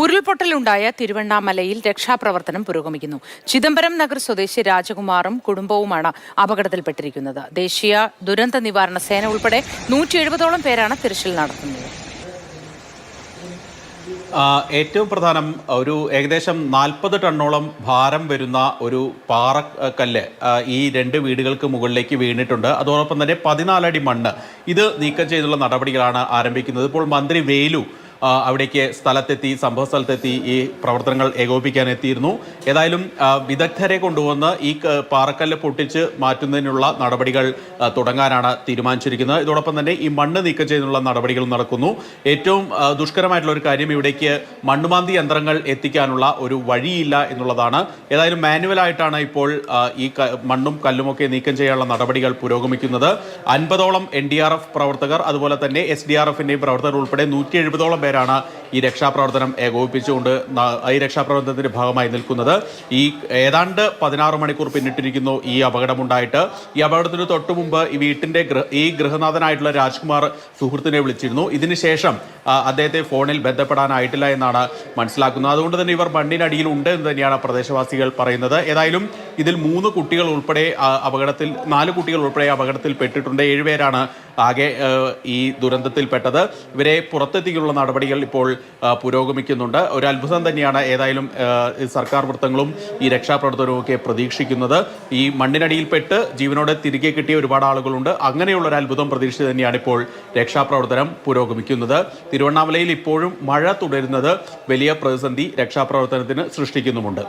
ഉരുൾപൊട്ടലുണ്ടായ തിരുവണ്ണാമലയിൽ രക്ഷാപ്രവർത്തനം പുരോഗമിക്കുന്നു. ചിദംബരം നഗർ സ്വദേശി രാജകുമാറും കുടുംബവുമാണ് അപകടത്തിൽപ്പെട്ടിരിക്കുന്നത്. ദേശീയ ദുരന്ത നിവാരണ സേന ഉൾപ്പെടെ നൂറ്റി എഴുപതോളം പേരാണ് തിരച്ചിൽ നടത്തുന്നത്. ഏറ്റവും പ്രധാനം ഒരു ഏകദേശം നാൽപ്പത് ടണ്ണോളം ഭാരം വരുന്ന ഒരു പാറക്കല്ല് ഈ രണ്ട് വീടുകൾക്ക് മുകളിലേക്ക് വീണിട്ടുണ്ട്. അതോടൊപ്പം തന്നെ പതിനാലടി മണ്ണ് ഇത് നീക്കം ചെയ്തുള്ള നടപടികളാണ് ആരംഭിക്കുന്നത്. ഇപ്പോൾ മന്ത്രി വേലു അവിടേക്ക് സ്ഥലത്തെത്തി സംഭവ സ്ഥലത്തെത്തി ഈ പ്രവർത്തനങ്ങൾ ഏകോപിപ്പിക്കാൻ എത്തിയിരുന്നു. ഏതായാലും വിദഗ്ധരെ കൊണ്ടുവന്ന് ഈ പാറക്കല്ല് പൊട്ടിച്ച് മാറ്റുന്നതിനുള്ള നടപടികൾ തുടങ്ങാനാണ് തീരുമാനിച്ചിരിക്കുന്നത്. ഇതോടൊപ്പം തന്നെ ഈ മണ്ണ് നീക്കം ചെയ്യുന്നതിനുള്ള നടപടികളും നടക്കുന്നു. ഏറ്റവും ദുഷ്കരമായിട്ടുള്ള ഒരു കാര്യം ഇവിടേക്ക് മണ്ണുമാന്തി യന്ത്രങ്ങൾ എത്തിക്കാനുള്ള ഒരു വഴിയില്ല എന്നുള്ളതാണ്. ഏതായാലും മാനുവലായിട്ടാണ് ഇപ്പോൾ ഈ മണ്ണും കല്ലുമൊക്കെ നീക്കം ചെയ്യാനുള്ള നടപടികൾ പുരോഗമിക്കുന്നത്. അൻപതോളം എൻ പ്രവർത്തകർ അതുപോലെ തന്നെ എസ് ഡി ആർ എഫിന്റെയും പ്രവർത്തകർ ഉൾപ്പെടെ നൂറ്റി എഴുപതോളം പേരാണ് ഈ രക്ഷാപ്രവർത്തനം ഏകോപിപ്പിച്ചുകൊണ്ട് ഈ രക്ഷാപ്രവർത്തനത്തിന്റെ ഭാഗമായി നിൽക്കുന്നത്. ഈ ഏതാണ്ട് പതിനാറ് മണിക്കൂർ പിന്നിട്ടിരിക്കുന്നു ഈ അപകടമുണ്ടായിട്ട്. ഈ അപകടത്തിന് തൊട്ടു മുമ്പ് ഈ വീട്ടിന്റെ ഈ ഗൃഹനാഥനായിട്ടുള്ള രാജ്കുമാർ സുഹൃത്തിനെ വിളിച്ചിരുന്നു. ഇതിനുശേഷം അദ്ദേഹത്തെ ഫോണിൽ ബന്ധപ്പെടാനായിട്ടില്ല എന്നാണ് മനസ്സിലാക്കുന്നത്. അതുകൊണ്ട് തന്നെ ഇവർ മണ്ണിനടിയിൽ ഉണ്ട് എന്ന് തന്നെയാണ് പ്രദേശവാസികൾ പറയുന്നത്. ഏതായാലും ഇതിൽ മൂന്ന് കുട്ടികൾ ഉൾപ്പെടെ അപകടത്തിൽ നാല് കുട്ടികൾ ഉൾപ്പെടെ അപകടത്തിൽ പെട്ടിട്ടുണ്ട്. ഏഴുപേരാണ് ആകെ ഈ ദുരന്തത്തിൽപ്പെട്ടത്. ഇവരെ പുറത്തെത്തിക്കുള്ള നടപടികൾ ഇപ്പോൾ പുരോഗമിക്കുന്നുണ്ട്. ഒരു അത്ഭുതം തന്നെയാണ് ഏതായാലും സർക്കാർ വൃത്തങ്ങളും ഈ രക്ഷാപ്രവർത്തനവും ഒക്കെ പ്രതീക്ഷിക്കുന്നത്. ഈ മണ്ണിനടിയിൽപ്പെട്ട് ജീവനോടെ തിരികെ കിട്ടിയ ഒരുപാട് ആളുകളുണ്ട്. അങ്ങനെയുള്ള ഒരു അത്ഭുതം പ്രതീക്ഷിച്ച് തന്നെയാണ് ഇപ്പോൾ രക്ഷാപ്രവർത്തനം പുരോഗമിക്കുന്നത്. തിരുവണ്ണാമലയിൽ ഇപ്പോഴും മഴ തുടരുന്നത് വലിയ പ്രതിസന്ധി രക്ഷാപ്രവർത്തനത്തിന് സൃഷ്ടിക്കുന്നുമുണ്ട്.